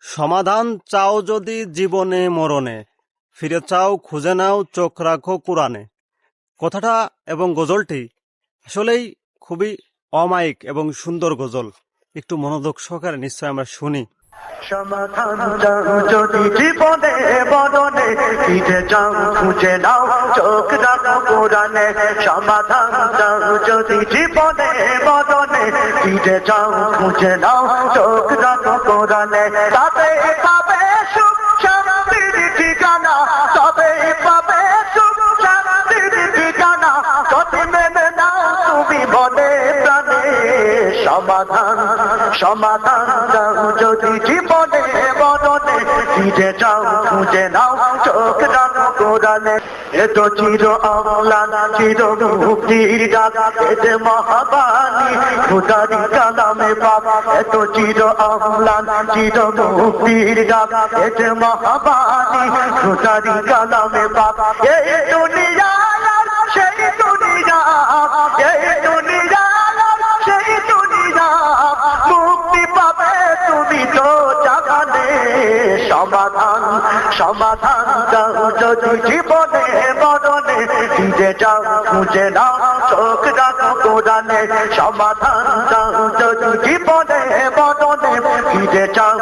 সমাধান চাও যদি জীবনে মরণে, ফিরে চাও খুঁজে নাও চোখ রাখো কোরআনে। কথাটা এবং গজলটি আসলেই খুবই অমায়িক এবং সুন্দর গজল। একটু মনোযোগ সহকারে নিশ্চয় আমরা শুনি। সমাধান ফিরে যাও, খুঁজে নাও, চোখ রাখো কোরআনে। তবে পাবে সুখ, শান্তির ঠিকানা। তবে পাবে সুখ, শান্তির ঠিকানা। যদি মেনে নাও, তুমি মনে প্রাণে সমাধান সমাধান যদি জীবনে ফিরে যাও খুঁজে নাও, চোখ রাখো কোরআনে এ তো চির অম্লান, চির মুক্তির ডাক। এ যে মহাবাণী, খুদারি কালামে বাবা এ তো চির অম্লান, চির মুক্তির ডাক। এ যে মহাবাণী, খুদারি কালামে বাবা এই দুনিয়া সমাধান সমাধান দাও যদি জীবনে মরণে। ফিরে যাও, খুঁজে নাও, চোখ রাখো কোরআনে। সমাধান দাও যদি জীবনে মরণে। ফিরে যাও